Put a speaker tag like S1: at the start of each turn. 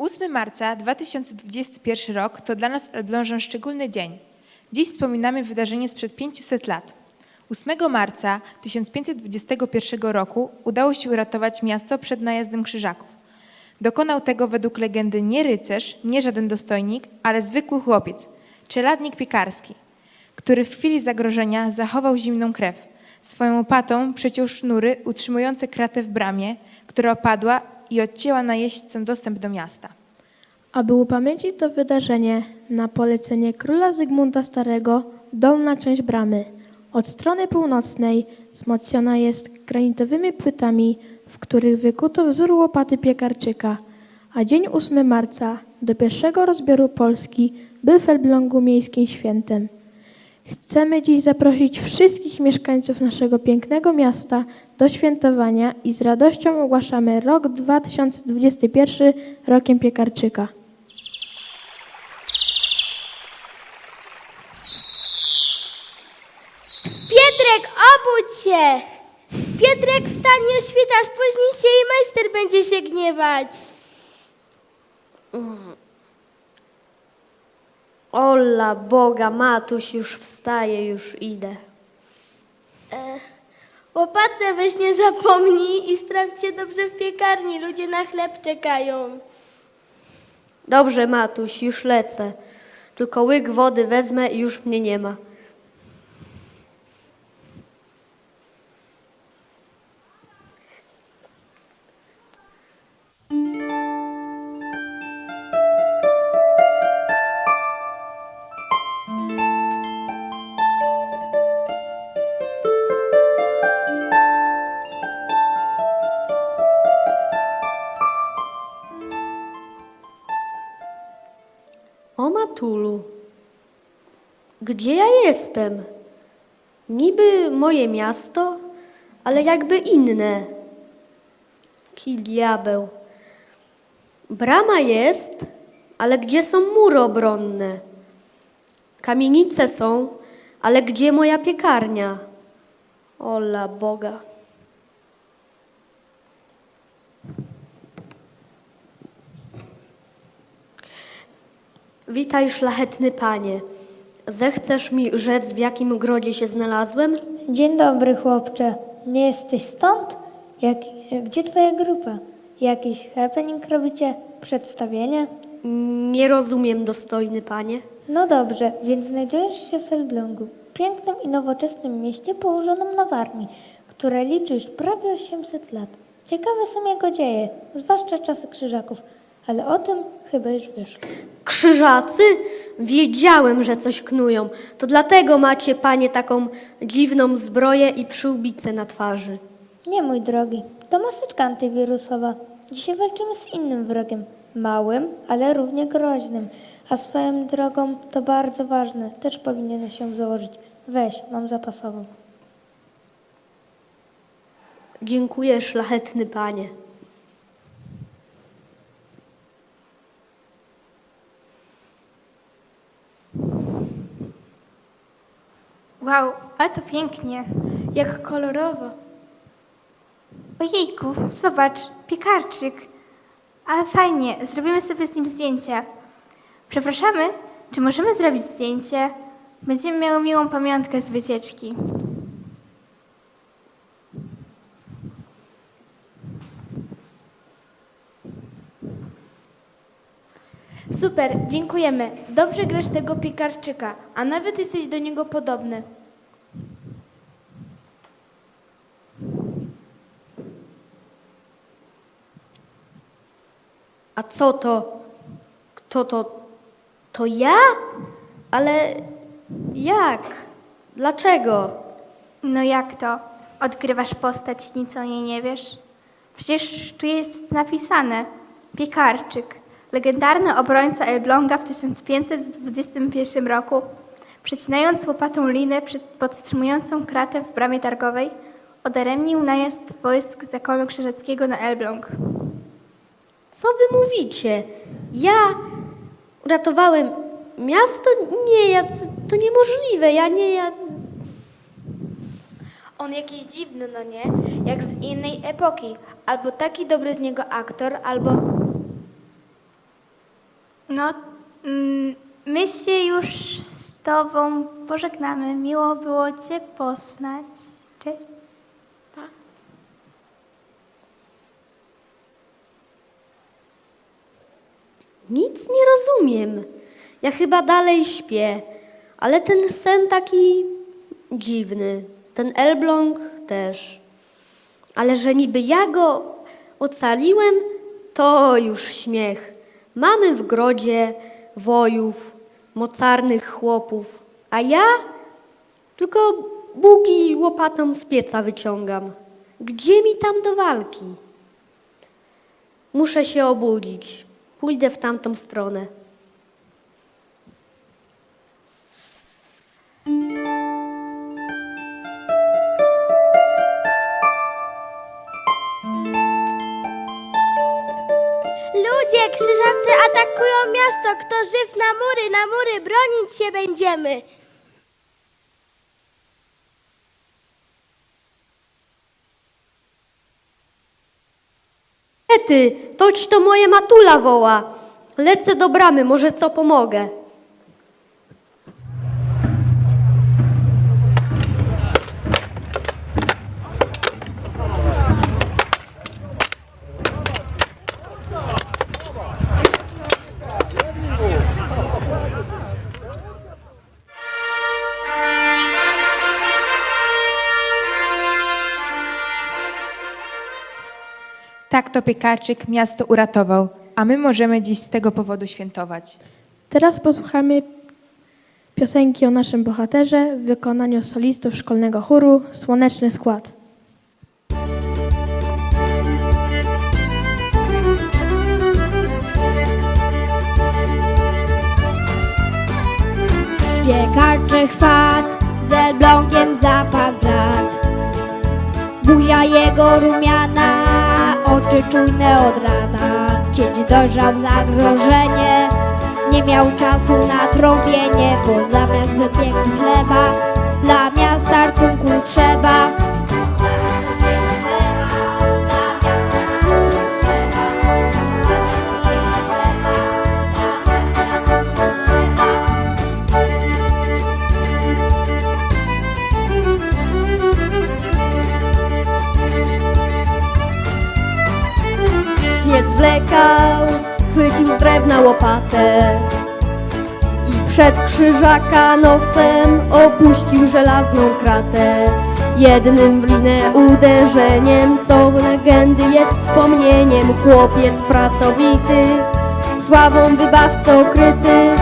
S1: 8 marca 2021 rok to dla nas Elblążan szczególny dzień. Dziś wspominamy wydarzenie sprzed 500 lat. 8 marca 1521 roku udało się uratować miasto przed najazdem krzyżaków. Dokonał tego według legendy nie rycerz, nie żaden dostojnik, ale zwykły chłopiec, czeladnik piekarski, który w chwili zagrożenia zachował zimną krew. Swoją łopatą przeciął sznury utrzymujące kratę w bramie, która opadła i odcięła najeźdźcom dostęp do miasta.
S2: Aby upamiętnić to wydarzenie, na polecenie króla Zygmunta Starego dolna część bramy od strony północnej wzmocniona jest granitowymi płytami, w których wykuto wzór łopaty piekarczyka, a dzień 8 marca do pierwszego rozbioru Polski był w Elblągu miejskim świętem. Chcemy dziś zaprosić wszystkich mieszkańców naszego pięknego miasta do świętowania i z radością ogłaszamy rok 2021 rokiem piekarczyka.
S3: Pietrek, obudź się! Pietrek, wstań, już świta, spóźnij się i majster będzie się gniewać.
S4: Ola Boga, matuś, już wstaje, już idę.
S3: Łopatę weź nie zapomnij i sprawdźcie dobrze w piekarni, ludzie na chleb czekają.
S4: Dobrze, matuś, już lecę. Tylko łyk wody wezmę i już mnie nie ma. Gdzie ja jestem? Niby moje miasto, ale jakby inne. Ki diabeł. Brama jest, ale gdzie są mury obronne? Kamienice są, ale gdzie moja piekarnia? Ola Boga. Witaj, szlachetny panie. Zechcesz mi rzec, w jakim grodzie się znalazłem?
S5: Dzień dobry, chłopcze. Nie jesteś stąd? Jak, gdzie twoja grupa? Jakiś happening robicie? Przedstawienie?
S4: Nie rozumiem, dostojny panie.
S5: No dobrze, więc znajdujesz się w Elblągu, pięknym i nowoczesnym mieście położonym na Warmii, które liczy już prawie 800 lat. Ciekawe są jego dzieje, zwłaszcza czasy krzyżaków, ale o tym chyba już wiesz.
S4: Krzyżacy? Wiedziałem, że coś knują. To dlatego macie, panie, taką dziwną zbroję i przyłbicę na twarzy.
S5: Nie, mój drogi, to maseczka antywirusowa. Dzisiaj walczymy z innym wrogiem, małym, ale równie groźnym. A swoją drogą to bardzo ważne, też powinieneś się założyć. Weź, mam zapasową.
S4: Dziękuję, szlachetny panie.
S6: Wow, ale to pięknie. Jak kolorowo. Ojejku, zobacz, piekarczyk. Ale fajnie, zrobimy sobie z nim zdjęcie. Przepraszamy, czy możemy zrobić zdjęcie? Będziemy miały miłą pamiątkę z wycieczki.
S3: Super, dziękujemy. Dobrze grasz tego piekarczyka, a nawet jesteś do niego podobny.
S4: A co to? Kto to? To ja? Ale jak? Dlaczego?
S6: No jak to? Odgrywasz postać i nic o niej nie wiesz? Przecież tu jest napisane Piekarczyk, legendarny obrońca Elbląga w 1521 roku, przecinając łopatą linę przed podtrzymującą kratę w bramie targowej, odaremnił najazd wojsk zakonu krzyżackiego na Elbląg.
S4: Co wy mówicie? Ja uratowałem miasto? Nie, ja, to niemożliwe. Ja nie, ja...
S3: On jakiś dziwny, no nie? Jak z innej epoki. Albo taki dobry z niego aktor, albo...
S6: No, mm, my się już z Tobą pożegnamy. Miło było Cię poznać. Cześć.
S4: Nic nie rozumiem. Ja chyba dalej śpię, ale ten sen taki dziwny. Ten Elbląg też. Ale że niby ja go ocaliłem, to już śmiech. Mamy w grodzie wojów, mocarnych chłopów, a ja tylko buki łopatą z pieca wyciągam. Gdzie mi tam do walki? Muszę się obudzić. Pójdę w tamtą stronę.
S3: Krzyżacy atakują miasto. Kto żyw na mury, na mury, bronić się będziemy.
S4: Ty, toć to moje matula woła. Lecę do bramy, może co pomogę.
S1: Tak to piekarczyk miasto uratował, a my możemy dziś z tego powodu świętować.
S2: Teraz posłuchamy piosenki o naszym bohaterze w wykonaniu solistów szkolnego chóru Słoneczny Skład.
S3: Piekarczy chwat, z Elblągiem zapadł brat. Buzia jego rumiana, oczy czujne od rana. Kiedy dojrzał zagrożenie, nie miał czasu na trąbienie, bo zamiast wypieku chleba, dla miasta ratunku trzeba.
S4: Łopatę i przed krzyżaka nosem opuścił żelazną kratę. Jednym w linę uderzeniem, co legendy jest wspomnieniem, chłopiec pracowity, sławą wybawco kryty,